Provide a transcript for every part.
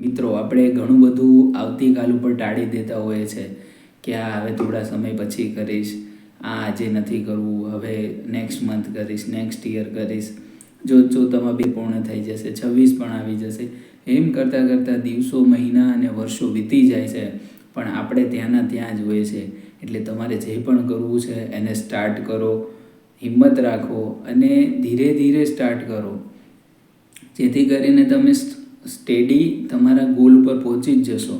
મિત્રો, આપણે ઘણું બધું આવતીકાલ ઉપર ટાળી દેતા હોઈએ છે કે આ હવે થોડા સમય પછી કરીશ, આ આજે નથી કરવું, હવે નેક્સ્ટ મંથ કરીશ નેક્સ્ટ યર કરીશ. જો જો તમે બી પૂર્ણ થઈ જશે, છવ્વીસ પણ આવી જશે. એમ કરતાં કરતાં દિવસો, મહિના અને વર્ષો વીતી જાય છે, પણ આપણે ત્યાંના ત્યાં જ હોઈએ છે એટલે તમારે જે પણ કરવું છે એને સ્ટાર્ટ કરો, હિંમત રાખો અને ધીરે ધીરે સ્ટાર્ટ કરો. જેથી કરીને તમે સ્ટેડી તમારા ગોલ ઉપર પહોંચી જ જશો.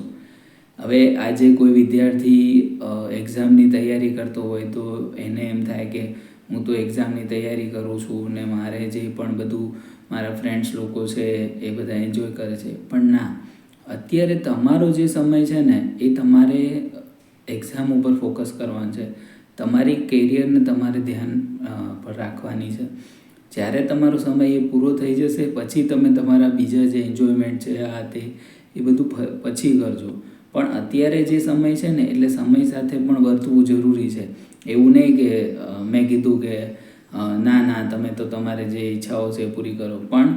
હવે આજે કોઈ વિદ્યાર્થી એક્ઝામની તૈયારી કરતો હોય તો એને એમ થાય કે હું તો એક્ઝામની તૈયારી કરું છું ને મારે જે પણ બધું મારા ફ્રેન્ડ્સ લોકો છે એ બધા એન્જોય કરે છે. પણ ના, અત્યારે તમારો જે સમય છે ને એ તમારે એક્ઝામ ઉપર ફોકસ કરવાનો છે. તમારી કેરિયરને તમારે ધ્યાન પર રાખવાની છે. જ્યારે તમારો સમય એ પૂરો થઈ જશે, પછી તમે તમારા બીજા જે એન્જોયમેન્ટ છે, આ તે, એ બધું પછી કરજો. પણ અત્યારે જે સમય છે ને, એટલે સમય સાથે પણ વર્તવું જરૂરી છે. એવું નહીં કે મેં કીધું કે ના ના, તમે તો તમારે જે ઈચ્છાઓ છે પૂરી કરો. પણ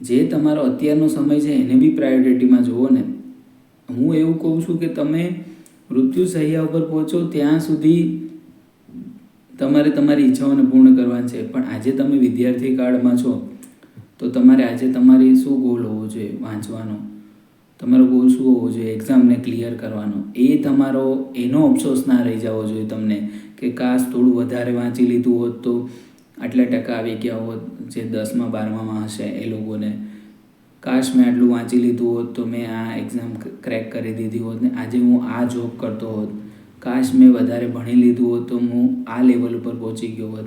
જે તમારો અત્યારનો સમય છે, એને બી પ્રાયોરિટીમાં જુઓ ને. હું એવું કહું છું કે તમે મૃત્યુ સહ્યા ઉપર પહોંચો, ત્યાં સુધી તમારે તમારી ઈચ્છાઓને પૂર્ણ કરવાની છે, પણ આજે તમે વિદ્યાર્થી કાળમાં છો, તો તમારે આજે તમારી શું ગોલ હોવો જોઈએ વાંચવાનો? તમારો ગોલ શું હોવો જોઈએ? એક્ઝામને ક્લિયર કરવાનો? એ તમારો, એનો અફસોસ ના રહી જવો જોઈએ તમને, કે કાશ થોડું વધારે વાંચી લીધું હોત તો આટલા ટકા આવી ગયા હોત, જે દસમા બારમામાં હશે એ લોકોને. કાશ મેં આટલું વાંચી લીધું હોત તો મેં આ એક્ઝામ ક્રેક કરી દીધી હોત ને આજે હું આ જોબ કરતો હોત. કાશ મેં વધારે ભણી લીધું હોત તો હું આ લેવલ ઉપર પહોંચી ગયો હોત.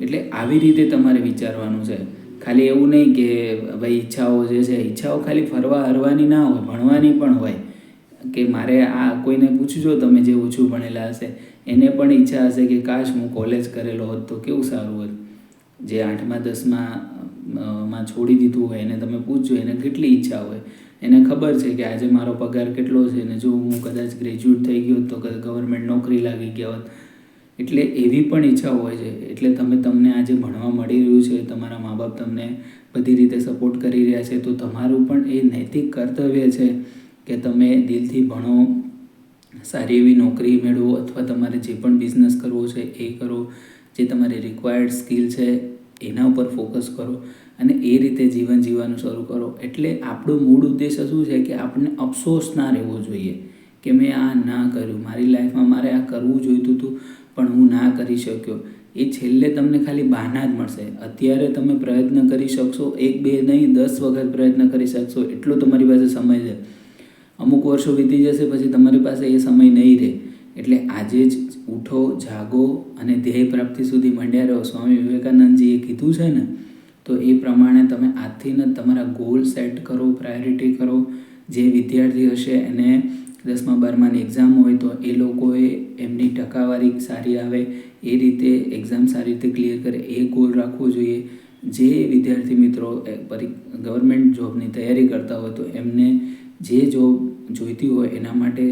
એટલે આવી રીતે તમારે વિચારવાનું છે. ખાલી એવું નહીં કે ભાઈ ઈચ્છાઓ જે છે, ઈચ્છાઓ ખાલી ફરવા હરવાની ના હોય, ભણવાની પણ હોય. કે મારે આ કોઈને પૂછજો તમે જે ઓછું ભણેલા હશે, એને પણ ઈચ્છા હશે કે કાશ હું કોલેજ કરેલો હોત તો કેવું સારું હોત? જે આઠમા, દસમા માં છોડી દીધું હોય, એને તમે પૂછજો, એને કેટલી ઈચ્છા હોય. એને ખબર છે કે આજે મારો પગાર કેટલો છે ને જો હું કદાચ ગ્રેજ્યુએટ થઈ ગયો તો ગવર્મેન્ટ નોકરી લાગી ગયા હોત. એટલે એવી પણ ઈચ્છા હોય છે. એટલે તમે તમને આજે ભણવા મળી રહ્યું છે, તમારા મા બાપ તમને બધી રીતે સપોર્ટ કરી રહ્યા છે, તો તમારું પણ એ નૈતિક કર્તવ્ય છે કે તમે દિલથી ભણો, સારી એવી નોકરી મેળવો અથવા તમારે જે પણ બિઝનેસ કરવો છે એ કરો. જે તમારી રિક્વાયર્ડ સ્કિલ છે, એના ઉપર ફોકસ કરો. અને એ રીતે જીવન જીવવાનું શરૂ કરો. એટલે આપણો મૂળ ઉદ્દેશ શું છે કે આપણને અફસોસ ના રહેવો જોઈએ કે મેં આ ના કર્યું. મારી લાઈફમાં મારે આ કરવું જોઈતું હતું, પણ હું ના કરી શક્યો. એ છેલ્લે તમને ખાલી બહાના જ મળશે. અત્યારે તમે પ્રયત્ન કરી શકશો, એક, બે નહીં, દસ વખત પ્રયત્ન કરી શકશો. એટલો તમારી પાસે સમય છે. અમુક વર્ષો વીતી જશે પછી તમારી પાસે એ સમય નહીં રહે. એટલે આજે જ ઉઠો, જાગો અને ધ્યેય પ્રાપ્તિ સુધી મંડ્યા રહો. સ્વામી વિવેકાનંદજીએ કીધું છે ને તો એ પ્રમાણે તમે આજથી જ તમારા ગોલ સેટ કરો પ્રાયોરિટી કરો. જે વિદ્યાર્થી હશે એને દસમા, બારમાની એક્ઝામ હોય તો એ લોકોએ એમની ટકાવારી સારી આવે. એ રીતે એક્ઝામ સારી રીતે ક્લિયર કરે. એ ગોલ રાખવો જોઈએ. જે વિદ્યાર્થી મિત્રો ગવર્મેન્ટ જોબની તૈયારી કરતા હોય તો એમને જે જોબ જોઈતી હોય એના માટે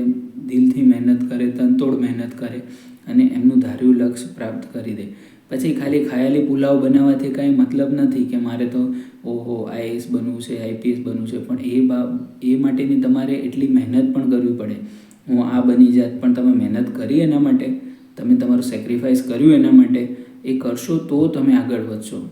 દિલથી મહેનત કરે, તનતોડ મહેનત કરે. અને એમનું ધાર્યું લક્ષ્ય પ્રાપ્ત કરી દે. પછી ખાલી ખાયાલી પુલાવ બનાવવાથી કાંઈ મતલબ નથી કે મારે તો, ઓહો આઈએએસ બનવું છે, આઈપીએસ બનવું છે, પણ એ બા, એ માટેની તમારે એટલી મહેનત પણ કરવી પડે. હું આ બની જાત, પણ તમે મહેનત કરી એના માટે, તમે તમારું સેક્રિફાઈસ કર્યું એના માટે, એ કરશો તો તમે આગળ વધશો.